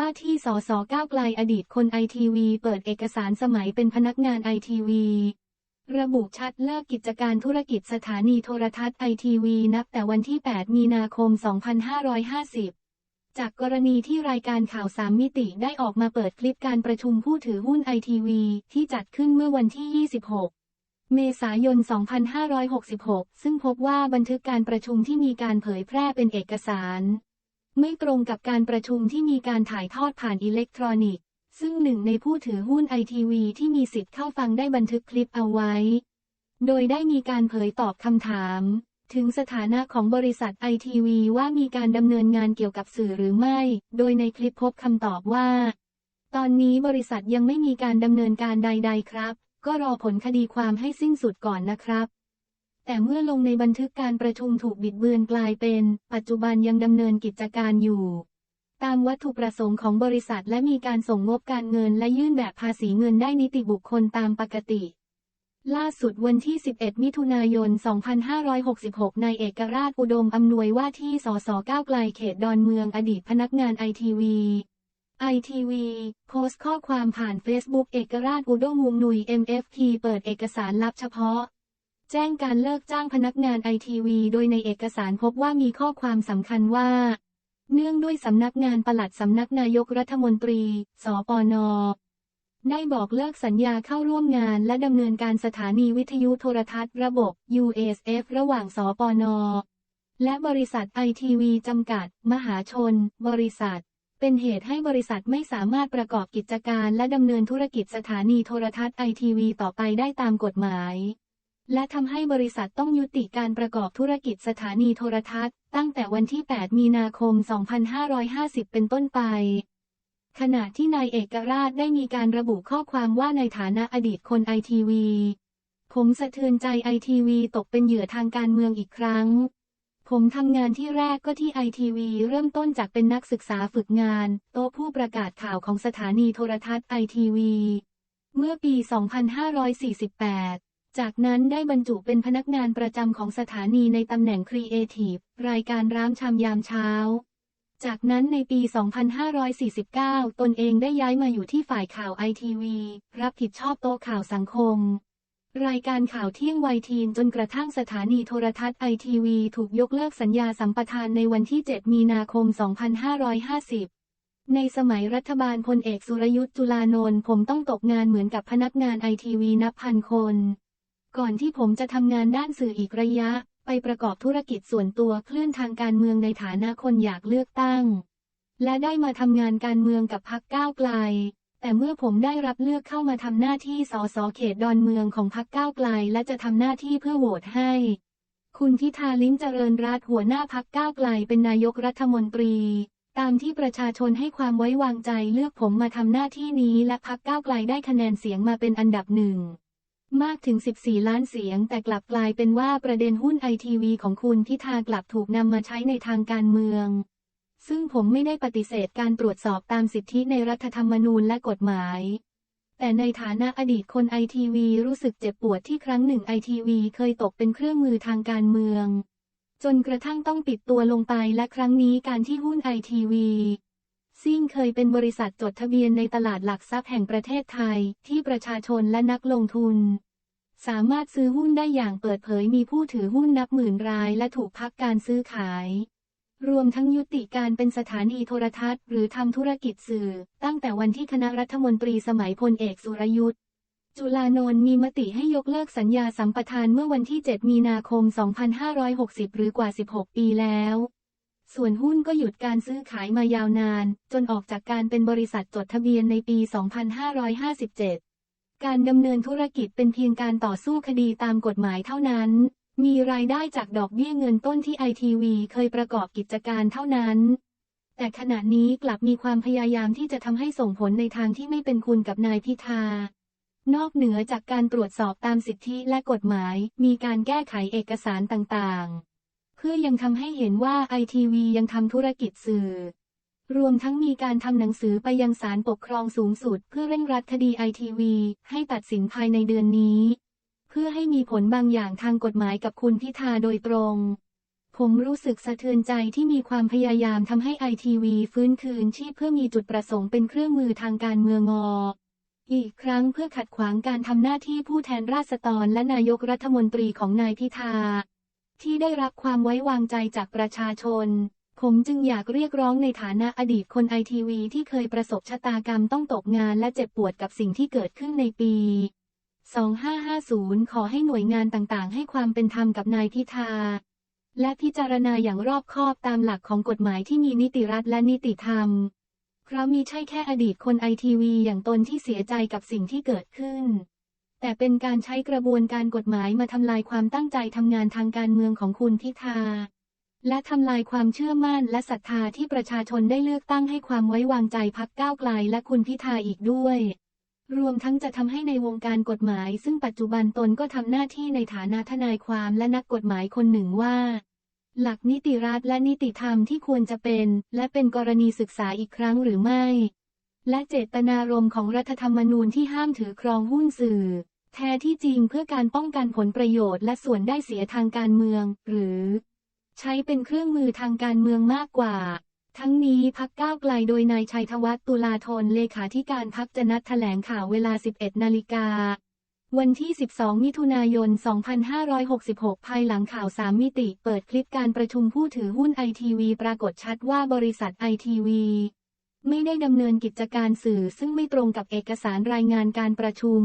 ว่าที่สสก้าวไกลอดีตคนไอทีวีเปิดเอกสารสมัยเป็นพนักงานไอทีวีระบุชัดเลิกกิจการธุรกิจสถานีโทรทัศน์ไอทีวีนับแต่วันที่ 8 มีนาคม 2550 จากกรณีที่รายการข่าวสามมิติได้ออกมาเปิดคลิปการประชุมผู้ถือหุ้นไอทีวีที่จัดขึ้นเมื่อวันที่ 26 เมษายน 2566 ซึ่งพบว่าบันทึกการประชุมที่มีการเผยแพร่เป็นเอกสาร ไม่ตรงกับการประชุมที่มีการถ่ายทอดผ่านอิเล็กทรอนิกส์ ซึ่งหนึ่งในผู้ถือหุ้นไอทีวีที่มีสิทธิ์เข้าฟังได้บันทึกคลิปเอาไว้ โดยได้มีการเผยตอบคำถาม ถึงสถานะของบริษัทไอทีวีว่ามีการดำเนินงานเกี่ยวกับสื่อหรือไม่ โดยในคลิปพบคำตอบว่า ตอนนี้บริษัทยังไม่มีการดำเนินการใด ๆ ครับ ก็รอผลคดีความให้สิ้นสุดก่อนนะครับ แต่เมื่อลงในบันทึกการประชุมถูกบิดเบือนกลายเป็น ปัจจุบันยังดำเนินกิจการอยู่ ตามวัตถุประสงค์ของบริษัทและมีการส่งงบการเงินและยื่นแบบภาษีเงินได้นิติบุคคลตามปกติ ล่าสุดวันที่ 11 มิถุนายน 2566 นายเอกราชอุดมอำนวยว่าที่สสก้าวไกลเขตดอนเมืองอดีตพนักงานไอทีวีไอทีวีโพสต์ข้อความผ่านเฟซบุ๊กเอกราชอุดมวงนุย MFP เปิดเอกสารลับเฉพาะ แจ้งการเลิกจ้างพนักงานไอทีวีโดยในเอกสารพบว่ามีข้อความสำคัญว่า เนื่องด้วยสำนักงานปลัดสำนักนายกรัฐมนตรี สปน ได้บอกเลิกสัญญาเข้าร่วมงานและดำเนินการสถานีวิทยุโทรทัศน์ระบบ USF ระหว่างสปน และบริษัทไอทีวีจำกัด มหาชน บริษัทเป็นเหตุให้บริษัทไม่สามารถประกอบกิจการและดำเนินธุรกิจสถานีโทรทัศน์ไอทีวีต่อไปได้ตามกฎหมาย และทำให้บริษัทต้องยุติการประกอบธุรกิจสถานีโทรทัศน์ ตั้งแต่วันที่ 8 มีนาคม 2550 เป็นต้นไป ขณะที่นายเอกราชได้มีการระบุข้อความว่าในฐานะอดีตคนไอทีวี ผมสะเทือนใจไอทีวีตกเป็นเหยื่อทางการเมืองอีกครั้ง ผมทำงานที่แรกก็ที่ไอทีวีเริ่มต้นจากเป็นนักศึกษาฝึกงาน โต๊ะผู้ประกาศข่าวของสถานีโทรทัศน์ไอทีวี เมื่อปี 2548 จากนั้นได้บรรจุเป็นพนักงานประจำของสถานีในตำแหน่งครีเอทีฟรายการร้ามชามยามเช้า จากนั้นในปี 2549 ตนเองได้ย้ายมาอยู่ที่ฝ่ายข่าวไอทีวีรับผิดชอบโต๊ะข่าวสังคม รายการข่าวเที่ยงวัยทีนจนกระทั่งสถานีโทรทัศน์ไอทีวีถูกยกเลิกสัญญาสัมปทานในวันที่ 7 มีนาคม 2550ในสมัยรัฐบาลพลเอกสุรยุทธ์จุลานนท์ผมต้องตกงานเหมือนกับพนักงานไอทีวีนับพันคน ก่อนที่ผมจะทำงานด้านสื่ออีกระยะ ไปประกอบธุรกิจส่วนตัวเคลื่อนทางการเมืองในฐานะคนอยากเลือกตั้ง และได้มาทำงานการเมืองกับพรรคก้าวไกล แต่เมื่อผมได้รับเลือกเข้ามาทำหน้าที่สสเขตดอนเมืองของพรรคก้าวไกล และจะทำหน้าที่เพื่อโหวตให้ คุณพิธาลิ้มเจริญรัตหัวหน้าพรรคก้าวไกลเป็นนายกรัฐมนตรีตามที่ประชาชนให้ความไว้วางใจเลือกผมมาทำหน้าที่นี้และพรรคก้าวไกลได้คะแนนเสียงมาเป็นอันดับหนึ่ง มากถึง 14 ล้านเสียง แต่กลับกลายเป็นว่าประเด็นหุ้นไอทีวีของคุณพิธากลับถูกนำมาใช้ในทางการเมือง ซึ่งผมไม่ได้ปฏิเสธการตรวจสอบตามสิทธิในรัฐธรรมนูญและกฎหมาย แต่ในฐานะอดีตคนไอทีวีรู้สึกเจ็บปวดที่ครั้งหนึ่งไอทีวีเคยตกเป็นเครื่องมือทางการเมือง จนกระทั่งต้องปิดตัวลงไปและครั้งนี้การที่หุ้นไอทีวี ซิ่งเคยเป็นบริษัทจดทะเบียนในตลาดหลักทรัพย์แห่งประเทศไทย ที่ประชาชนและนักลงทุน สามารถซื้อหุ้นได้อย่างเปิดเผยมีผู้ถือหุ้นนับหมื่นราย และถูกพักการซื้อขาย รวมทั้งยุติการเป็นสถานีโทรทัศน์ หรือทำธุรกิจสื่อ ตั้งแต่วันที่คณะรัฐมนตรีสมัยพลเอกสุรยุทธ์จุลานนท์มีมติให้ยกเลิกสัญญาสัมปทานเมื่อวันที่ 7 มีนาคม 2560 หรือกว่า 16 ปีแล้ว ส่วนหุ้นก็หยุดการซื้อขายมายาวนาน จนออกจากการเป็นบริษัทจดทะเบียนในปี 2557 การดำเนินธุรกิจเป็นเพียงการต่อสู้คดีตามกฎหมายเท่านั้น มีรายได้จากดอกเบี้ยเงินต้นที่ไอทีวีเคยประกอบกิจการเท่านั้น แต่ขณะนี้กลับมีความพยายามที่จะทำให้ส่งผลในทางที่ไม่เป็นคุณกับนายพิธานอกเหนือจากการตรวจสอบตามสิทธิและกฎหมาย มีการแก้ไขเอกสารต่างๆ พื่อยังทำให้เห็นว่าไอทีวียังทำธุรกิจสื่อ รวมทั้งมีการทำหนังสือไปยังศาลปกครองสูงสุด เพื่อเร่งรัดคดีไอทีวีให้ตัดสินภายในเดือนนี้ เพื่อให้มีผลบางอย่างทางกฎหมายกับคุณพิธาโดยตรง ผมรู้สึกสะเทือนใจที่มีความพยายามทำให้ไอทีวีฟื้นคืนชีพเพื่อมีจุดประสงค์เป็นเครื่องมือทางการเมืองงออีกครั้งเพื่อขัดขวางการทำหน้าที่ผู้แทนราษฎรและนายกรัฐมนตรีของนายพิธา ได้รับความไว้วางใจจากประชาชน ผมจึงอยากเรียกร้องในฐานะอดีตคนไอทีวีที่เคยประสบชะตากรรมต้องตกงานและเจ็บปวดกับสิ่งที่เกิดขึ้นในปี 2550 ขอให้หน่วยงานต่างๆ ให้ความเป็นธรรมกับนายพิธา และพิจารณาอย่างรอบคอบตามหลักของกฎหมายที่มีนิติรัฐและนิติธรรม เพราะมีใช่แค่อดีตคนไอทีวีอย่างตนที่เสียใจกับสิ่งที่เกิดขึ้น แต่เป็นการใช้กระบวนการกฎหมายมาทำลายความตั้งใจทำงานทางการเมืองของคุณพิธา และทำลายความเชื่อมั่นและศรัทธาที่ประชาชนได้เลือกตั้งให้ความไว้วางใจพักก้าวไกลและคุณพิธาอีกด้วย รวมทั้งจะทำให้ในวงการกฎหมาย ซึ่งปัจจุบันตนก็ทำหน้าที่ในฐานะทนายความและนักกฎหมายคนหนึ่งว่า หลักนิติรัฐและนิติธรรมที่ควรจะเป็น และเป็นกรณีศึกษาอีกครั้งหรือไม่ และเจตนารมณ์ของรัฐธรรมนูญที่ห้ามถือครองหุ้นสื่อ แท้ที่จริงเพื่อการป้องกันผลประโยชน์และส่วนได้เสียทางการเมือง หรือ ใช้เป็นเครื่องมือทางการเมืองมากกว่า ทั้งนี้พักก้าวไกลโดยนายชัยธวัฒน์ตุลาธนเลขาธิการพักจะนัดแถลงข่าวเวลา 11 นาฬิกาวันที่ 12 มิถุนายน 2566 ภายหลังข่าว 3 มิติ เปิดคลิปการประชุมผู้ถือหุ้นไอทีวีปรากฏชัดว่าบริษัทไอทีวีไม่ได้ดำเนินกิจการสื่อซึ่งไม่ตรงกับเอกสารรายงานการประชุม